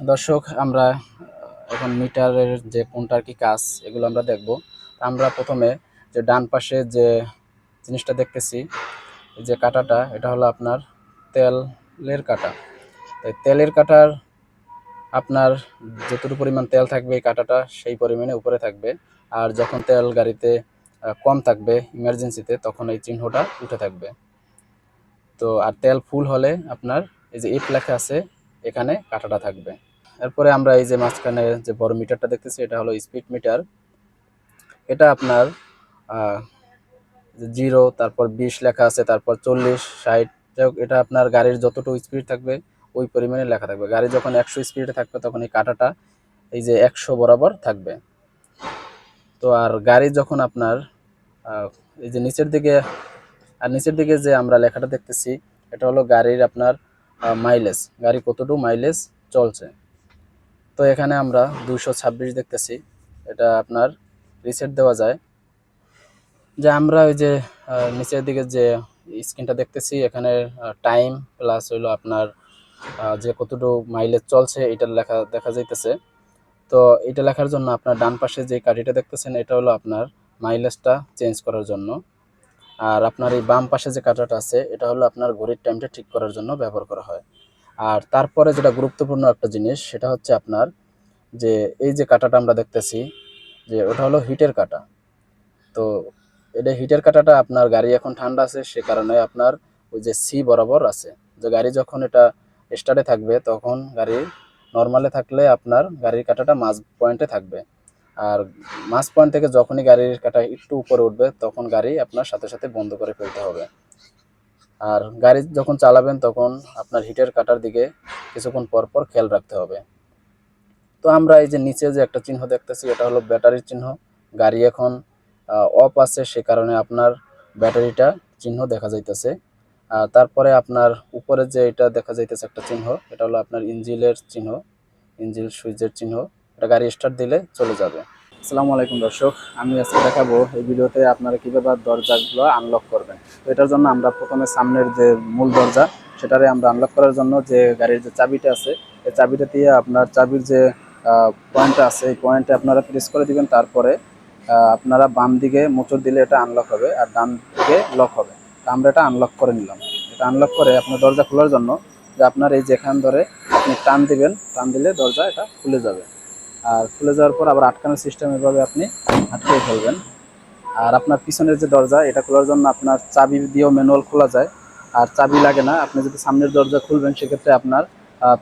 দর্শক, আমরা এখন মিটারের যে কোনটার কি কাজ, এগুলো আমরা দেখব। আমরা প্রথমে যে ডান পাশে যে জিনিসটা দেখতেছি যে কাঁটাটা, এটা হলো আপনার তেলের কাটা। তেলের কাঁটার আপনার যতটুকু পরিমাণ তেল থাকবে, এই কাঁটাটা সেই পরিমাণে উপরে থাকবে। আর যখন তেল গাড়িতে কম থাকবে ইমার্জেন্সিতে, তখন এই চিহ্নটা উঠে থাকবে। তো, আর তেল ফুল হলে আপনার এই যে ইট লেখা আছে এখানে কাঁটাটা থাকবে। এরপরে আমরা এই যে মাঝখানে যে বড় মিটারটা দেখতেছি, এটা হলো স্পিড মিটার এটা আপনার জিরো, তারপর বিশ লেখা আছে, তারপর চল্লিশ, ষাট, যাই এটা আপনার গাড়ির যতটুকু স্পিড থাকবে, ওই পরিমাণে লেখা থাকবে। গাড়ি যখন একশো স্পিডে থাকবে, তখন এই কাঁটাটা এই যে একশো বরাবর থাকবে। তো আর গাড়ি যখন আপনার এই যে নিচের দিকে, আর নিচের দিকে যে আমরা লেখাটা দেখতেছি, এটা হলো গাড়ির আপনার মাইলেজ গাড়ি কতটুকু মাইলেজ চলছে? তো এখানে আমরা দুশো ছাব্বিশ দেখতেছি। এটা আপনার রিসেট দেওয়া যায়। যে আমরা ওই যে নিচের দিকে যে স্ক্রিনটা দেখতেছি, এখানে টাইম প্লাস হইল আপনার যে কতটুকু মাইলেজ চলছে, এটা লেখা, দেখা যাইতেছে। তো এটা লেখার জন্য আপনার ডান পাশে যে কাঠিটা দেখতেছেন, এটা হলো আপনার মাইলেজটা চেঞ্জ করার জন্য। আর আপনার এই বাম পাশে যে কাঁটাটা আছে, এটা হলো আপনার ঘড়ির টাইমটা ঠিক করার জন্য ব্যবহার করা হয়। আর তারপরে যেটা গুরুত্বপূর্ণ একটা জিনিস, সেটা হচ্ছে আপনার যে এই যে কাঁটাটা আমরা দেখতেছি, যে ওটা হলো হিটের কাঁটা। তো এটা হিটের কাঁটাটা আপনার গাড়ি এখন ঠান্ডা আছে, সে কারণে আপনার ওই যে সি বরাবর আছে। যে গাড়ি যখন এটা স্টার্টে থাকবে, তখন গাড়ি নর্মালে থাকলে আপনার গাড়ির কাঁটাটা মাঝ পয়েন্টে থাকবে। আর মাঝ পয়েন্ট থেকে যখনই গাড়ির কাটা একটু উপরে উঠবে, তখন গাড়ি আপনার সাথে সাথে বন্ধ করে ফেলতে হবে। আর গাড়ি যখন চালাবেন, তখন আপনার হিটের কাটার দিকে কিছুক্ষণ পর পর খেয়াল রাখতে হবে। তো আমরা এই যে নিচে যে একটা চিহ্ন দেখতেছি, এটা হলো ব্যাটারির চিহ্ন। গাড়ি এখন অফ আছে, সে কারণে আপনার ব্যাটারিটা চিহ্ন দেখা যাইতেছে। আর তারপরে আপনার উপরে যে এটা দেখা যাইতেছে একটা চিহ্ন, এটা হলো আপনার ইঞ্জিলের চিহ্ন, ইঞ্জিল সুইচের চিহ্ন। এটা গাড়ি স্টার্ট দিলে চলে যাবে। আসসালামু আলাইকুম দর্শক, আমি আজকে দেখাবো এই ভিডিওতে আপনারা কীভাবে দরজাগুলো আনলক করবেন। তো এটার জন্য আমরা প্রথমে সামনের যে মূল দরজা, সেটারে আমরা আনলক করার জন্য যে গাড়ির যে চাবিটা আছে, এই চাবিটা দিয়ে আপনার চাবির যে পয়েন্টটা আছে, এই পয়েন্টে আপনারা প্রেস করে দিবেন, তারপরে আপনারা বাম দিকে মোচড় দিলে এটা আনলক হবে আর ডান দিকে লক হবে। আমরা এটা আনলক করে নিলাম। এটা আনলক করে আপনার দরজা খোলার জন্য যে আপনার এই যেখান ধরে আপনি টান দিবেন, টান দিলে দরজা এটা খুলে যাবে। আর খুলে যাওয়ার পর আবার আটকানোর সিস্টেম এভাবে আপনি আটকে ফেলবেন। আর আপনার পিছনের যে দরজা, এটা খোলার জন্য আপনার চাবি দিয়েও ম্যানুয়াল খোলা যায়। আর চাবি লাগে না, আপনি যদি সামনের দরজা খুলবেন, সেক্ষেত্রে আপনার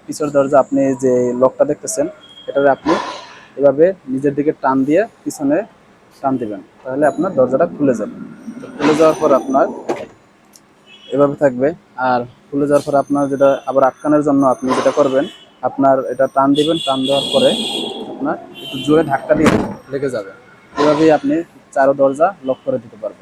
পিছের দরজা আপনি যে লকটা দেখতেছেন, এটারে আপনি এভাবে নিজের দিকে টান দিয়ে পিছনে টান দিবেন। তাহলে আপনার দরজাটা খুলে যাবে। খুলে যাওয়ার পর আপনার এভাবে থাকবে। আর খুলে যাওয়ার পর আপনার যেটা আবার আটকানোর জন্য আপনি যেটা করবেন, আপনার এটা টান দিবেন, টান দেওয়ার পরে আপনার, একটু জোরে ধাক্কা দিয়ে লেগে যাবে। এভাবেই আপনি চারো দরজা লক করে দিতে পারবেন।